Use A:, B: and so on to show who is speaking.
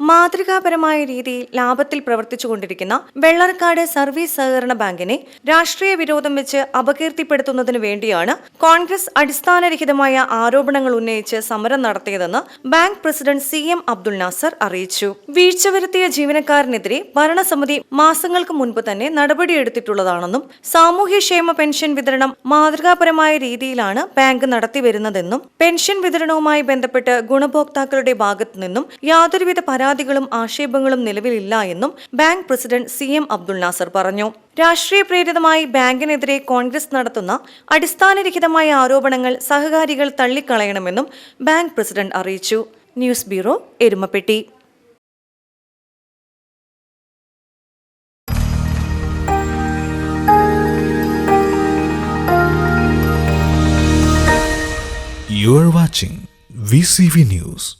A: മാതൃകാപരമായ രീതിയിൽ ലാഭത്തിൽ പ്രവർത്തിച്ചുകൊണ്ടിരിക്കുന്ന വെള്ളർക്കാട് സർവീസ് സഹകരണ ബാങ്കിനെ രാഷ്ട്രീയ വിരോധം വെച്ച് അപകീർത്തിപ്പെടുത്തുന്നതിനു വേണ്ടിയാണ് കോൺഗ്രസ് അടിസ്ഥാനരഹിതമായ ആരോപണങ്ങൾ ഉന്നയിച്ച് സമരം നടത്തിയതെന്ന് bank president C M Abdul Nasser അറിയിച്ചു. വീഴ്ച വരുത്തിയ ജീവനക്കാരനെതിരെ ഭരണസമിതി മാസങ്ങൾക്ക് മുൻപ് തന്നെ നടപടിയെടുത്തിട്ടുള്ളതാണെന്നും സാമൂഹ്യക്ഷേമ പെൻഷൻ വിതരണം മാതൃകാപരമായ രീതിയിലാണ് ബാങ്ക് നടത്തിവരുന്നതെന്നും പെൻഷൻ വിതരണവുമായി ബന്ധപ്പെട്ട് ഗുണഭോക്താക്കളുടെ ഭാഗത്തു നിന്നും യാതൊരുവിധ പരാതികളും ആക്ഷേപങ്ങളും നിലവിലില്ല എന്നും bank president C M Abdul Nasser പറഞ്ഞു. രാഷ്ട്രീയ പ്രേരിതമായി ബാങ്കിനെതിരെ കോൺഗ്രസ് നടത്തുന്ന അടിസ്ഥാനരഹിതമായ ആരോപണങ്ങൾ സഹകാരികൾ തള്ളിക്കളയണമെന്നും ബാങ്ക് പ്രസിഡന്റ് അറിയിച്ചു. News bureau Erumapetty.
B: You are watching VCV News.